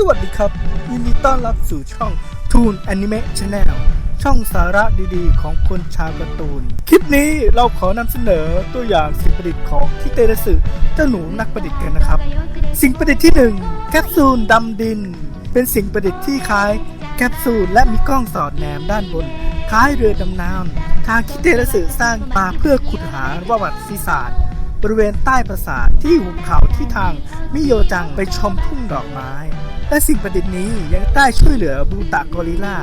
สวัสดีครับยินดีต้อนรับสู่ช่อง Toon Anime Channel ช่องสาระดีๆ ของคนชาวการ์ตูน คลิปนี้เราขอนำเสนอตัวอย่างสิ่งประดิษฐ์ของคิเตรสึเจ้าหนูนักประดิษฐ์กันนะครับ สิ่งประดิษฐ์ที่1แคปซูลดำดิน เป็นสิ่งประดิษฐ์ที่คล้ายแคปซูลและมีกล้องสอดแนมด้านบน คล้ายเรือดำน้ำทางคิเตรสึสร้างมาเพื่อขุดหาประวัติศาสตร์บริเวณใต้ปราสาทที่หุบเขาที่ทางมิโยจังไปชมทุ่งดอกไม้ และสิ่งประดิษฐ์นี้ยังได้ช่วยเหลือบูตะกอริลลา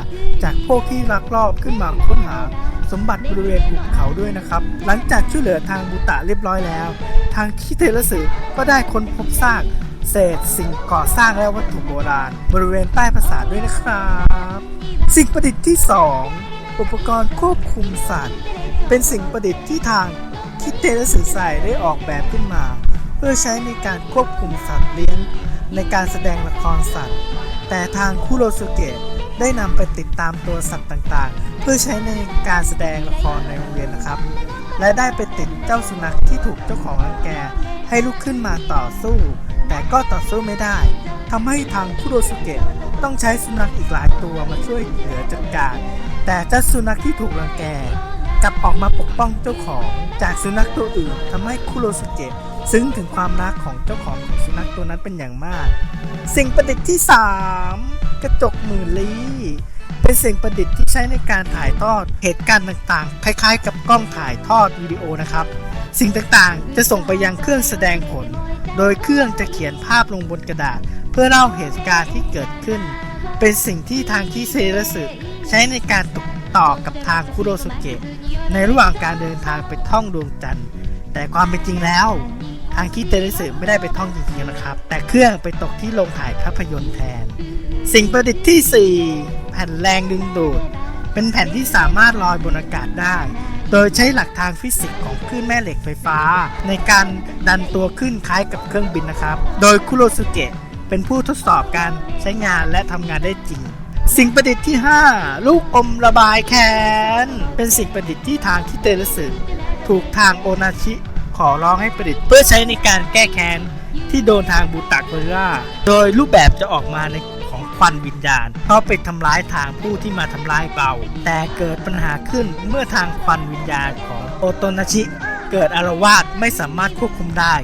จากพวกที่ลักลอบขึ้นมาค้นหาสมบัติบริเวณหุบเขาด้วยนะครับ หลังจากช่วยเหลือทางบูตะเรียบร้อยแล้ว ทางคิเทรสึก็ได้ค้นพบซากเศษสิ่งก่อสร้างและวัตถุโบราณ บริเวณใต้ปราสาทด้วยนะครับ สิ่งประดิษฐ์ที่ 2 อุปกรณ์ควบคุมสัตว์ เป็นสิ่งประดิษฐ์ที่ทางคิเตแลสื่อสายได้ออกแบบขึ้นมา พื่อใช้ในการควบคุมสัตว์เลี้ยง ในการแสดงละครสัตว์ แต่ทางคุโรสุเกะได้นำไปติดตามตัวสัตว์ต่างๆ เพื่อใช้ในการแสดงละครในโรงเรียนนะครับ และได้ไปติดเจ้าสุนัขที่ถูกเจ้าของรังแก ให้ลุกขึ้นมาต่อสู้ แต่ก็ต่อสู้ไม่ได้ทำให้ทางคุโรสุเกะต้องใช้สุนัขอีกหลายตัวมาช่วยเหลือจัดการ แต่เจ้าสุนัขที่ถูกรังแก กลับออกมาปกป้องเจ้าของจากสุนัขตัวอื่นทำให้คุโรสุเกะซึ้งถึงความรักของเจ้าของของสุนัขตัวนั้นเป็นอย่างมาก สิ่งประดิษฐ์ที่ 3 กระจกหมื่นลี้เป็นสิ่งประดิษฐ์ที่ใช้ในการถ่ายทอดเหตุการณ์ต่างๆ คล้ายๆ กับกล้องถ่ายทอดวิดีโอนะครับ สิ่งต่างๆ จะส่งไปยังเครื่องแสดงผล โดยเครื่องจะเขียนภาพลงบนกระดาษ เพื่อเล่าเหตุการณ์ที่เกิดขึ้น เป็นสิ่งที่ทางคิเซระสึใช้ในการติดต่อกับทางคุโรสุเกะ ในระหว่างการเดินทางไปท่องดวงจันทร์แต่ความเป็นจริงแล้ว ทางคิเตริสึไม่ได้ไปท่องจริงๆนะครับ แต่เครื่องไปตกที่โรงถ่ายภาพยนตร์แทน สิ่งประดิษฐ์ที่ 4 แผ่นแรงดึงดูด เป็นแผ่นที่สามารถลอยบนอากาศได้ โดยใช้หลักทางฟิสิกส์ของคลื่นแม่เหล็กไฟฟ้า ในการดันตัวขึ้นคล้ายกับเครื่องบินนะครับ โดยคุโรสุเกะเป็นผู้ทดสอบการใช้งานและทำงานได้จริง สิ่งประดิษฐ์ที่ 5 ลูกอมระบายแค้น เป็นสิ่งประดิษฐ์ที่ทางคิเตรสึถูกทางโอนาชิขอร้องให้ประดิษฐ์เพื่อใช้ในการแก้แค้น ที่โดนทางบูตะโกริล่าโดยรูปแบบจะออกมาในของควันวิญญาณเพราะไปทำร้ายทางผู้ที่มาทำร้ายเบา แต่เกิดปัญหาขึ้นเมื่อทางควันวิญญาณของโอโตนาชิ เกิดอารวาสไม่สามารถควบคุมได้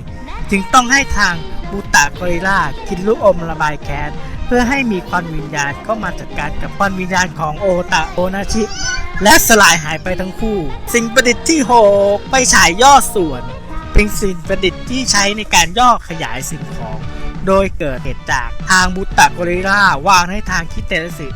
จึงต้องให้ทางบูตะโกริล่ากินลูกอมระบายแค้น พื่อให้มีควันวิญญาณเข้ามาจัดการกับควันวิญญาณของโอตะโอนาชิ และสลายหายไปทั้งคู่ สิ่งประดิษฐ์ที่6ไปฉายย่อส่วน เป็นสิ่งประดิษฐ์ที่ใช้ในการย่อขยายสิ่งของ โดยเกิดเหตุจากทางบุตตะโกริล่าวางให้ทางคิเตระสึ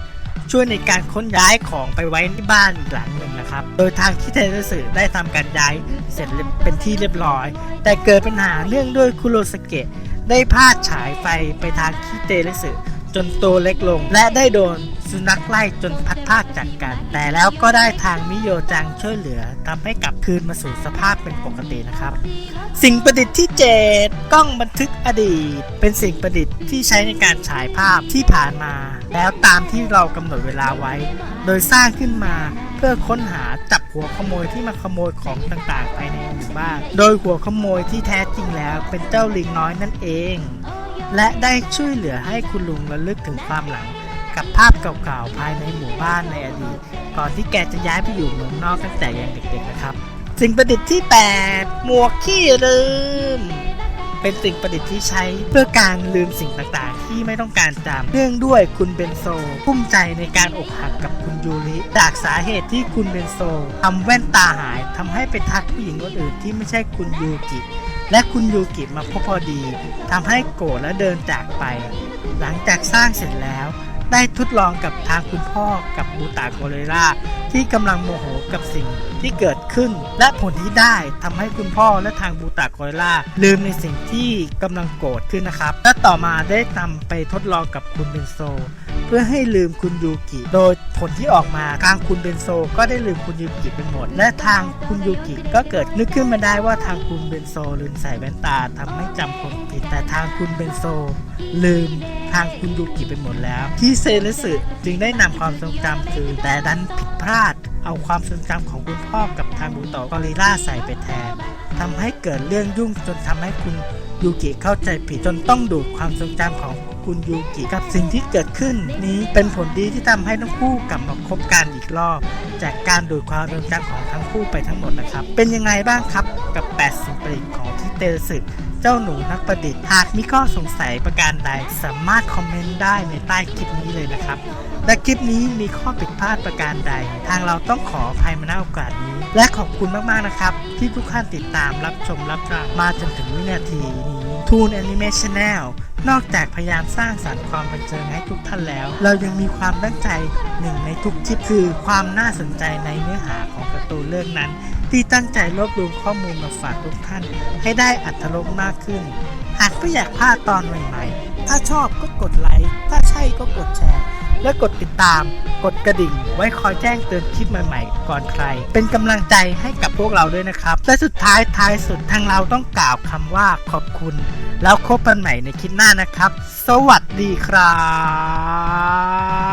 ช่วยในการค้นย้ายของไปไว้ที่บ้านหลังหนึ่งนะครับ โดยทางคิเตระสึได้ทำการย้ายเสร็จเป็นที่เรียบร้อย แต่เกิดปัญหาเรื่องด้วยคุโรสเกะได้พลาดฉายไฟไปทางคิเตระสึ จนตัวเล็กลง และได้โดนสุนัขไล่จนพัดพรากจากกัน แต่แล้วก็ได้ทางมิโยจังช่วยเหลือทำให้กลับคืนมาสู่สภาพเป็นปกตินะครับ สิ่งประดิษฐ์ที่ 7 กล้องบันทึกอดีต เป็นสิ่งประดิษฐ์ที่ใช้ในการฉายภาพที่ผ่านมา แล้วตามที่เรากำหนดเวลาไว้ โดยสร้างขึ้นมาเพื่อค้นหาจับหัวขโมยที่มาขโมยของต่างๆภายในหมู่บ้าน โดยหัวขโมยที่แท้จริงแล้วเป็นเจ้าลิงน้อยนั่นเอง และได้ช่วยเหลือให้คุณลุงระลึกถึงความหลัง กับภาพเก่าๆภายในหมู่บ้านในอดีตก่อนที่แกจะย้ายไปอยู่เมืองนอกตั้งแต่ยังเด็กๆนะครับ สิ่งประดิษฐ์ที่ 8 หมวกขี้ลืม เป็นสิ่งประดิษฐ์ที่ใช้เพื่อการลืมสิ่งต่างๆ ที่ไม่ต้องการจำเนื่องด้วยคุณเบนโซพุ่มใจในการอกหักกับคุณยูริจากสาเหตุที่คุณเบนโซทำแว่นตาหายทำให้ไปทักผู้หญิงคนอื่นที่ไม่ใช่คุณยูกิ และคุณยูกิมาพบพอดีทำให้โกรธและเดินจากไป หลังจากสร้างเสร็จแล้ว ได้ทดลองกับทางคุณพ่อกับบูตาโกเรล่าที่กำลังโมโหกับสิ่งที่เกิดขึ้น และผลที่ได้ทำให้คุณพ่อและทางบูตาโกเรล่าลืมในสิ่งที่กำลังโกรธขึ้นนะครับ และต่อมาได้นำไปทดลองกับคุณเบนโซ เพื่อให้ลืมคุณยูกิ โดยผลที่ออกมาทางคุณเบนโซก็ได้ลืมคุณยูกิไปหมด และทางคุณยูกิก็เกิดนึกขึ้นมาได้ว่าทางคุณเบนโซลืมใส่แว่นตาทำให้จำคนผิดแต่ทางคุณเบนโซ ลืมทางคุณยูกิไปหมดแล้วที่เซเลสึจึงได้นำความทรงจำคือแต่ดันผิดพลาดเอาความทรงจำของคุณพ่อกับทางบูโตะกอริลล่าใส่ไปแทนทำให้เกิดเรื่องยุ่งจนทำให้คุณยูกิเข้าใจผิดจนต้องดูดความทรงจำของ คุณยูกิกับสิ่งที่เกิดขึ้น นี้เป็นผลดีที่ทำให้ทั้งคู่กลับมาคบกันอีกรอบ จากการดูดความทรงจำของทั้งคู่ไปทั้งหมดนะครับ เป็นยังไงบ้างครับกับ 8 สิ่งประดิษฐ์ของที่เตลสึเจ้าหนูนักประดิษฐ์หากมีข้อสงสัยประการใด สามารถคอมเมนต์ได้ในใต้คลิปนี้เลยนะครับ และคลิปนี้มีข้อผิดพลาดประการใด ทางเราต้องขออภัยมาณโอกาสนี้ และขอบคุณมากๆนะครับ ที่ทุกท่านติดตามรับชมรับฟังมาจนถึงวินาทีนี้ Toon Animation Channel นอกจากพยายามสร้างสรรค์ความบันเทิงให้ทุกท่านแล้ว เรายังมีความตั้งใจหนึ่งในทุกทิปคือความน่าสนใจในเนื้อหาของการ์ตูนเรื่องนั้น ที่ตั้งใจรวบรวมข้อมูลมาฝากทุกท่าน ให้ได้อัตลกมากขึ้น หากไม่อยากพลาดตอนใหม่ๆ ถ้าชอบก็กดไลค์ ถ้าใช่ก็กดแชร์ และกดติดตาม กดกระดิ่ง ไว้คอยแจ้งเตือนคลิปใหม่ๆ ก่อนใคร เป็นกำลังใจให้กับพวกเราด้วยนะครับ และสุดท้ายท้ายสุดทางเราต้องกล่าวคำว่าขอบคุณ แล้วพบกันใหม่ในคลิปหน้านะครับ สวัสดีครับ